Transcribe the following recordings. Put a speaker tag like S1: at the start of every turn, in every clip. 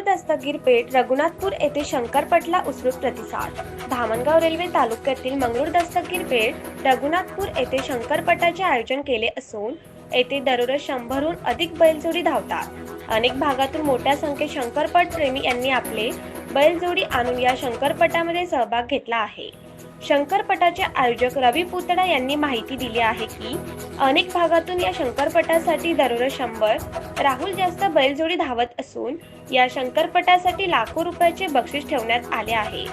S1: दस्तगीर पेठ रघुनाथपूर येथे शंकरपटला उत्स्फूर्त प्रतिसाद. धामणगाव रेल्वे तालुक्यातील मंगरूळ दस्तगीर पेठ रघुनाथपूर येथे शंकरपटाचे आयोजन केले असून येथे दररोज शंभरहून अधिक बैलजोडी धावतात. अनेक भागातून मोठ्या संख्येत शंकरपट प्रेमी यांनी आपले बैलजोडी आणून या शंकरपटामध्ये सहभाग घेतला आहे. शंकरपटाचे आयोजक रवी पुतळा यांनी माहिती दिली आहे की अनेक भागातून या शंकरपटासाठी दररोज शंभर राहुल जास्त बैलजोडी धावत असून या शंकरपटासाठी लाखो रुपयाचे बक्षीस ठेवण्यात आले आहे.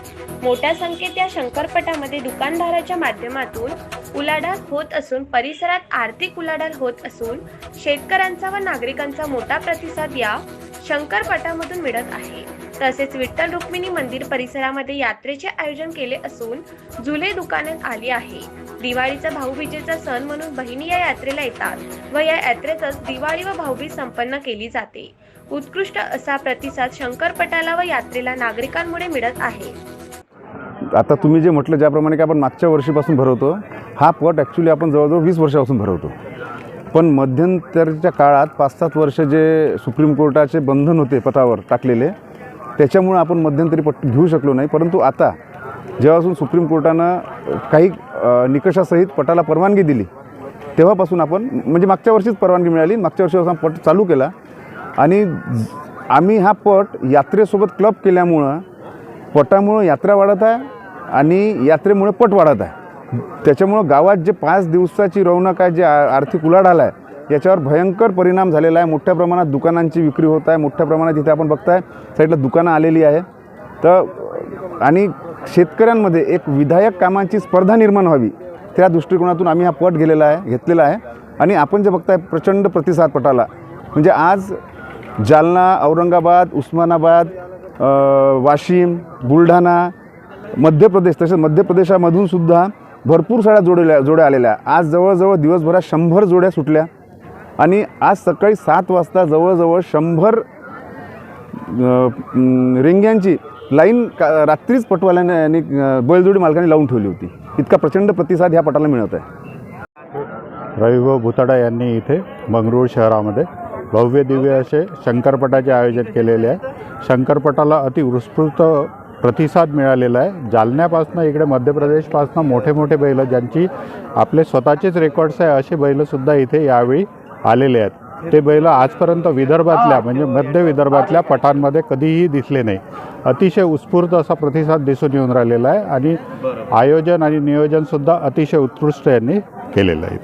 S1: मोठ्या संख्येत या शंकरपटामध्ये दुकानदाराच्या माध्यमातून उलाढाल होत असून परिसरात आर्थिक उलाढाल होत असून शेतकऱ्यांचा व नागरिकांचा मोठा प्रतिसाद या शंकरपटामधून मिळत आहे. तसेच विठ्ठल रुक्मिणी मंदिर परिसरामध्ये यात्रेचे आयोजन केले असून जुले दुकानात आली आहे. दिवाळीचा भाऊबीजेचा सण म्हणून बहिणी या यात्रेला येतात व या यात्रेतच दिवाळी व भाऊबीज संपन्न केली जाते. उत्कृष्ट असा प्रतिसाद शंकरपटाला व यात्रेला नागरिकांमुळे मिळत आहे.
S2: आता तुम्ही जे म्हटलं ज्याप्रमाणे की आपण मागच्या वर्षीपासून भरवतो हा पट ॲक्च्युली आपण जवळजवळ वीस वर्षापासून भरवतो. पण मध्यंतरच्या काळात पाच सात वर्ष जे सुप्रीम कोर्टाचे बंधन होते पटावर टाकलेले त्याच्यामुळं आपण मध्यंतरी पट घेऊ शकलो नाही. परंतु आता जेव्हापासून सुप्रीम कोर्टानं काही निकषासहित पटाला परवानगी दिली तेव्हापासून आपण म्हणजे मागच्या वर्षीच परवानगी मिळाली. मागच्या वर्षीपासून पट चालू केला. आणि आम्ही हा पट यात्रेसोबत क्लब केल्यामुळं पटामुळं यात्रा वाढत आहे आणि यात्रेमुळे पट वाढत आहे. त्याच्यामुळं गावात जे पाच दिवसाची रौनक आहे जे आ- आर्थिक उलाढाल आहे याच्यावर भयंकर परिणाम झालेला आहे. मोठ्या प्रमाणात दुकानांची विक्री होत आहे. मोठ्या प्रमाणात इथे आपण बघताय साईडला दुकानं आलेली आहे. तर आणि शेतकऱ्यांमध्ये एक विधायक कामांची स्पर्धा निर्माण व्हावी त्या दृष्टिकोनातून आम्ही हा पट गेलेला आहे घेतलेला आहे. आणि आपण जे बघताय प्रचंड प्रतिसाद पटाला. म्हणजे आज जालना औरंगाबाद उस्मानाबाद वाशिम बुलढाणा मध्य प्रदेश तसेच मध्य प्रदेशामधून सुद्धा भरपूर साऱ्या जोडल्या जोड्या आलेल्या. आज जवळजवळ दिवसभरात शंभर जोड्या सुटल्या. आणि आज सकाळी सात वाजता जवळजवळ शंभर रिंग्यांची लाईन का रात्रीच पटवाल्याने आणि बैलजोडी मालकाने लावून ठेवली होती. इतका प्रचंड प्रतिसाद ह्या पटाला मिळत आहे.
S3: रविभाऊ भुताडा यांनी इथे मंगरूळ शहरामध्ये भव्य दिव्य असे शंकरपटाचे आयोजन केलेले आहे. शंकरपटाला अतिउत्स्फूर्त प्रतिसाद मिळालेला आहे. जालन्यापासनं इकडे मध्य प्रदेशपासनं मोठे मोठे बैल ज्यांची आपले स्वतःचेच रेकॉर्ड्स आहे असे बैलसुद्धा इथे यावेळी आलेले आहेत. ते बैल आजपर्यंत विदर्भातल्या म्हणजे मध्य विदर्भातल्या पटांमध्ये कधीही दिसले नाही. अतिशय उत्स्फूर्त असा प्रतिसाद दिसून येऊन राहिलेला आहे आणि आयोजन आणि नियोजनसुद्धा अतिशय उत्कृष्ट यांनी केलेलं आहे.